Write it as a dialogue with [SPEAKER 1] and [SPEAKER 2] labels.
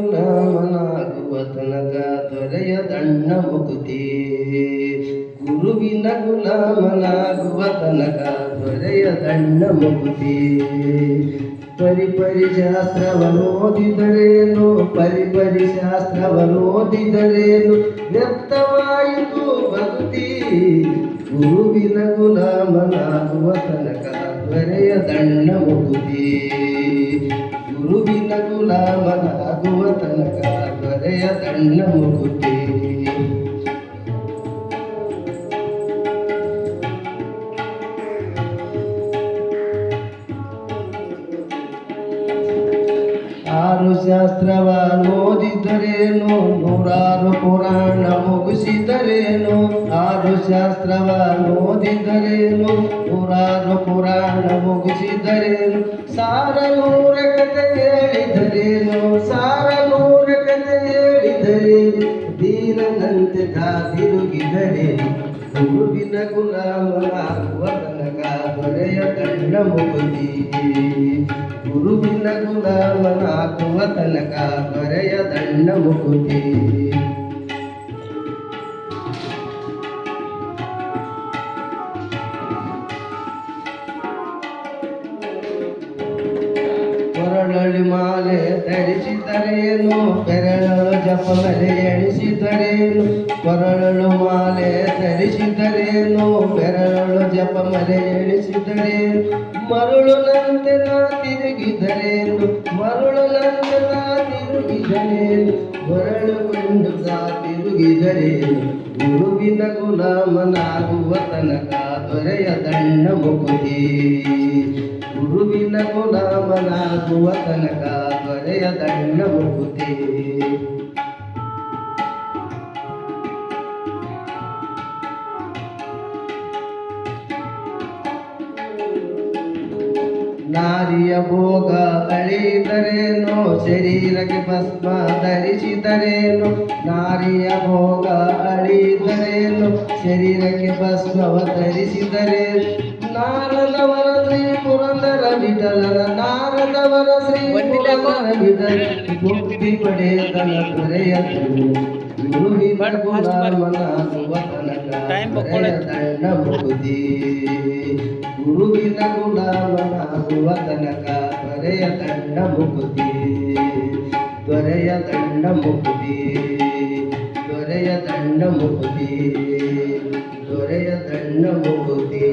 [SPEAKER 1] ಗುಲಾಮನಾಗುವ ತನಕ ದೊರೆಯ ದಂಡ ಮುಕುತಿ. ಗುರುವಿನ ಗುಲಾಮನಾಗುವ ತನಕ ದೊರೆಯ ದಣ್ಣ ಮುಕುತಿ. ಪರಿ ಪರಿ ಶಾಸ್ತ್ರವನ್ನು ಓದಿದರೇನು? ಪರಿ ಪರಿ ಶಾಸ್ತ್ರವನ್ನು ಓದಿದರೇನು? ವ್ಯರ್ಥವಾಯಿತು ಭಕ್ತಿ. ಗುರುವಿನ ಗುಲಾಮನಾಗುವ ತನಕ ದೊರೆಯ ದಣ್ಣ ಮುಕುತಿ. ಗುರುವಿನ ಗುಲಾಮ ದೊರೆಯ ದಂಡ ಮುಕುತಿ ಆರು ಶಾಸ್ತ್ರವ ಓದಿದರೇನು ನೂರಾರು ಪುರಾಣ ಮುಗಿಸಿದರೇನು ಆರು ಶಾಸ್ತ್ರವ ಓದಿದರೇನು ನೂರಾರು ಪುರಾಣ ಮುಗಿಸಿದರೇನು ದೀನನಂತೆ ತಿರುಗಿದರೇನು ಗುರುವಿನ ಗುಲಾಮನಾಗುವ ತನಕ ದೊರೆಯ ದಂಡ ಮುಗುದಿ ಗುರುವಿನ ಗುಲಾಮನಾಗುವ ತನಕ ದೊರೆಯ ದಂಡ ಮುಗುದಿ ಕೊರಳಲ್ಲಿ ಮಾಲೆ ಧರಿಸಿದರೇನು? ಜಪ ಜಪಮಲೆ ಎಣಿಸಿದರೇನು? ಕೊರಳಲು ಮಾಲೆ ಧರಿಸಿದರೇನು? ಬೆರಳಲು ಜಪಮಲೆ ಎಣಿಸಿದರೇನು? ಮರುಳುನಂತೆ ನಾ ತಿರುಗಿದರೇನು? ಮರುಳುನಂತೆ ನಾ ತಿರುಗಿದರೇನು? ಮರಳುಕೊಂಡು ನಾ ತಿರುಗಿದರೇನು? ಗುರುವಿನ ಗುಲಾಮನಾಗುವ ತನಕ ದೊರೆಯ ದಣ್ಣ ಮುಗುದಿ ಗುಲಾಮನಾಗುವ ತನಕ ದೊರೆಯ ದಂಡ ಮುಗುದಿ ನಾರಿಯ ಭೋಗ ಅಳಿದರೇನು ಶರೀರಕ್ಕೆ ಭಸ್ಮ ಧರಿಸಿದರೇನು, ನಾರಿಯ ಭೋಗ ಅಳಿದರೇನು ಶರೀರಕ್ಕೆ ಭಸ್ಮವ ಧರಿಸಿದರೇನು. ನಾರದವರ ಶ್ರೀ ಪುರಂದರ ವಿಠಲನ ನಾರದವರ ಶ್ರೀ ಮುಕ್ತಿ ಪಡೆಯತನ ದೊರೆಯದು. ಗುರುವಿನ ಗುಲಾಮನಾಗುವ ತನಕ ಮುಗುದಿ ಗುರುವಿನ ಗುಲಾಮನಾಗುವ ತನಕ ದೊರೆಯ ದಂಡ ಮುಗುದಿ ದೊರೆಯ ತಂಡ ಮುಗುದಿ ದೊರೆಯ ತಂಡ ಮುಗುದಿ ದೊರೆಯ ದಂಡ ಮುಗುದಿ